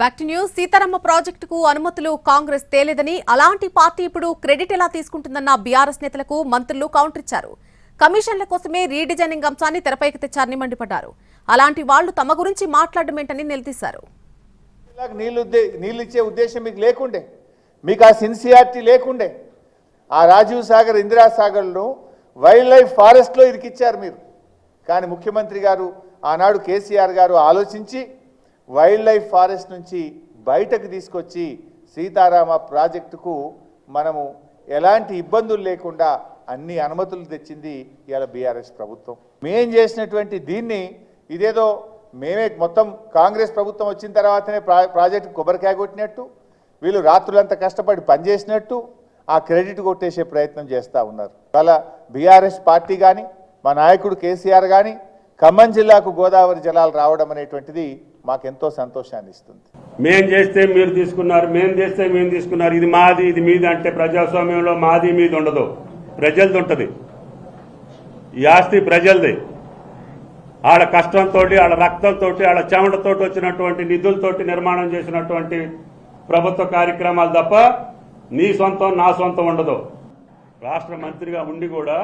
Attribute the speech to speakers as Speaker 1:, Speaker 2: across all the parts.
Speaker 1: Fact news Sitarama ప్రాజెక్టుకు అనుమతులు కాంగ్రెస్ తేలేదని అలాంటి పార్టీ ఇప్పుడు క్రెడిట్ ఎలా తీసుకుంటుందన్న బీఆర్ఎస్ నేతలకు మంత్రులు కౌంటర్ ఇచ్చారు కమిషన్ల కోసమే రీడిజైనింగ్ అంశాన్ని తెరపైకి తెచ్చారని మండిపడ్డారు. అలాంటి వాళ్ళు తమ గురించి మాట్లాడమేంటని నిలదీశారు.
Speaker 2: నీళ్ళు నీళ్ళు ఇచ్చే ఉద్దేశం మీకు లేకుండే మీకు ఆ సిన్సియారిటీ లేకుండే ఆ రాజీవ్ సాగర్ ఇందిరాసాగర్ను వైల్డ్ లైఫ్ ఫారెస్ట్లో ఇరికిచ్చారు మీరు. కానీ ముఖ్యమంత్రి గారు ఆనాడు కేసీఆర్ గారు ఆలోచించి వైల్డ్ లైఫ్ ఫారెస్ట్ నుంచి బయటకు తీసుకొచ్చి సీతారామ ప్రాజెక్టుకు మనము ఎలాంటి ఇబ్బందులు లేకుండా అన్ని అనుమతులు తెచ్చింది ఇవాళ బీఆర్ఎస్ ప్రభుత్వం. మేం చేసినటువంటి దీన్ని ఇదేదో మేమే మొత్తం కాంగ్రెస్ ప్రభుత్వం వచ్చిన తర్వాతనే ప్రా ప్రాజెక్టు కొబ్బరికాయ కొట్టినట్టు వీళ్ళు రాత్రులంతా కష్టపడి పనిచేసినట్టు ఆ క్రెడిట్ కొట్టేసే ప్రయత్నం చేస్తూ ఉన్నారు. ఇవాళ బీఆర్ఎస్ పార్టీ కానీ మా నాయకుడు కేసీఆర్ కానీ ఖమ్మం జిల్లాకు గోదావరి జలాలు రావడం అనేటువంటిది మాకెంతో సంతోషాన్ని ఇస్తుంది
Speaker 3: మేం చేస్తే మీరు తీసుకున్నారు మేం చేస్తే మేము తీసుకున్నారు. ఇది మాది ఇది మీది అంటే ప్రజాస్వామ్యంలో మాది మీది ఉండదు. ప్రజలది ఉంటుంది. ఈ ఆస్తి ప్రజలది. ఆడ కష్టంతో ఆడ రక్తంతో ఆడ చెమటతో వచ్చినటువంటి నిధులతోటి నిర్మాణం చేసినటువంటి ప్రభుత్వ కార్యక్రమాలు తప్ప నీ సొంతం నా సొంతం ఉండదు. రాష్ట్ర మంత్రిగా ఉండి కూడా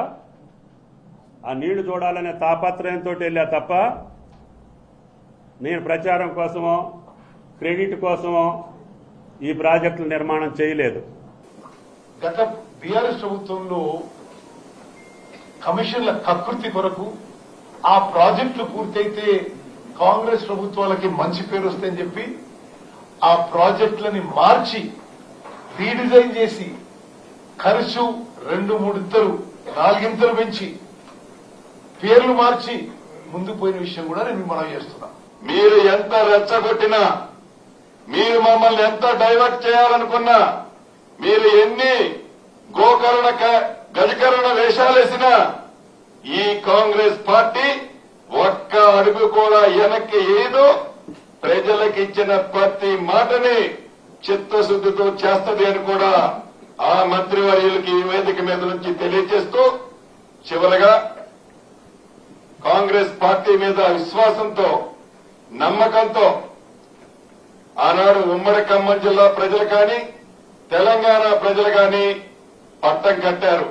Speaker 3: ఆ నీళ్ళు చూడాలనే తాపత్రయంతో వెళ్ళా తప్ప నేను ప్రచారం కోసమో క్రెడిట్ కోసమో ఈ ప్రాజెక్టులు నిర్మాణం చేయలేదు.
Speaker 4: గత బీఆర్ఎస్ ప్రభుత్వంలో కమిషన్ల కకృతి కొరకు ఆ ప్రాజెక్టులు పూర్తయితే కాంగ్రెస్ ప్రభుత్వాలకి మంచి పేరు వస్తుందని చెప్పి ఆ ప్రాజెక్టులని మార్చి రీడిజైన్ చేసి ఖర్చు రెండు మూడింతలు నాలుగింతలు పెంచి పేర్లు మార్చి ముందుకు పోయిన విషయం కూడా నేను మనం మనవి చేస్తున్నా.
Speaker 5: మీరు ఎంత రెచ్చగొట్టినా మీరు మమ్మల్ని ఎంత డైవర్ట్ చేయాలనుకున్నా మీరు ఎన్ని గోకరణ క- గజకరణ వేషాలేసినా ఈ కాంగ్రెస్ పార్టీ ఒక్క అడుగు కూడా వెనక్కి ఏదో ప్రజలకు ఇచ్చిన ప్రతి మాటని చిత్తశుద్ధితో చేస్తది అని కూడా ఆ మంత్రివర్యులకి ఈ వేదిక మీద నుంచి తెలియజేస్తూ చివరగా కాంగ్రెస్ పార్టీ మీద విశ్వాసంతో నమ్మకంతో ఆనాడు ఉమ్మడి ఖమ్మం జిల్లా ప్రజలు కానీ తెలంగాణ ప్రజలు కానీ పట్టం కట్టారు.